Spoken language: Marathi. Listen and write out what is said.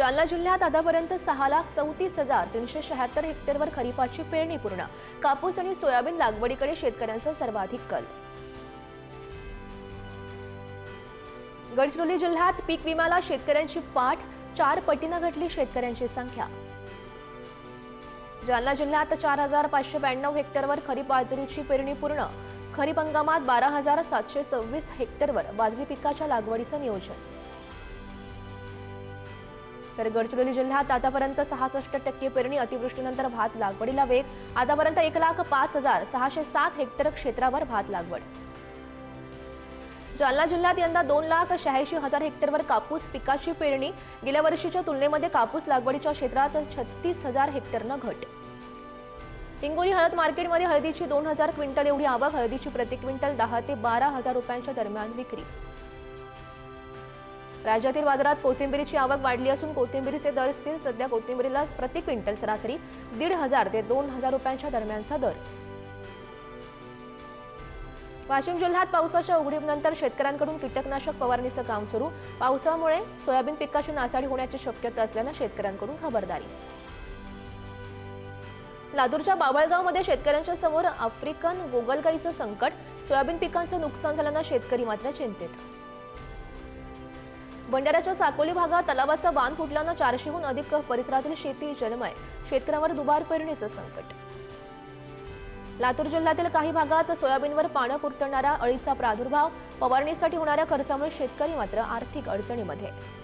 जालना जिल्ह्यात आतापर्यंत सहा लाख चौतीस हजार तीनशे शहात्तर हेक्टरवर खरीपाची पेरणी पूर्ण. कापूस आणि सोयाबीन लागवडीकडे शेतकऱ्यांचा सर्वाधिक कल. गडचिरोली जिल्ह्यात पीक विम्याला शेतकऱ्यांची पाठ चार पटीनं घटली शेतकऱ्यांची संख्या. जालना जिल्ह्यात चार हजार पाचशे ब्याण्णव हेक्टरवर खरीप बाजरीची पेरणी पूर्ण. खरीप हंगामात बारा हजार सातशे सव्वीस हेक्टरवर बाजरी पिकाच्या लागवडीचं नियोजन. तर गडचिरोली जिल्ह्यात आतापर्यंत सहासष्ट टक्के पेरणी अतिवृष्टीनंतर भात लागवडीला वेग. आतापर्यंत एक लाख पाच हजार सहाशे सात हेक्टर क्षेत्रावर भात लागवड. जालना जिल्ह्यात यंदा दोन लाख शहाऐंशी हजार हेक्टरवर कापूस पिकाची पेरणी. गेल्या वर्षीच्या तुलनेमध्ये कापूस लागवडीच्या क्षेत्रात छत्तीस हजार हेक्टरनं घट. हिंगोली हळद मार्केटमध्ये हळदीची दोन हजार क्विंटल एवढी आवक हळदीची प्रति क्विंटल दहा ते बारा हजार रुपयांच्या दरम्यान विक्री. राज्यातील बाजारात कोथिंबिरीची आवक वाढली असून कोथिंबिरीचे दर असतील सध्या कोथिंबिरीला प्रति क्विंटल सरासरी दीड हजार ते दोन हजार रुपयांच्या दरम्यानचा दर. वाशिम जिल्ह्यात पावसाच्या उघडीनंतर शेतकऱ्यांकडून कीटकनाशक फवारणीचं काम सुरू. पावसामुळे सोयाबीन पिकाची नासाडी होण्याची शक्यता असल्यानं शेतकऱ्यांकडून खबरदारी. लातूरच्या बाबळगावमध्ये शेतकऱ्यांच्या समोर आफ्रिकन गोगलगाईचं संकट. सोयाबीन पिकांचं नुकसान झाल्यानं शेतकरी मात्र चिंतित. भंडाऱ्याच्या साकोली भागात तलावाचा बांध फुटल्यानं चारशेहून अधिक परिसरातील शेती जलमय. शेतकऱ्यांवर दुबार पेरणीचं संकट. लातूर जिल्ह्यातील काही भागात सोयाबीनवर पानं कुरतडणारा अळीचा प्रादुर्भाव फवारणीसाठी होणाऱ्या खर्चामुळे शेतकरी मात्र आर्थिक अडचणीमध्ये.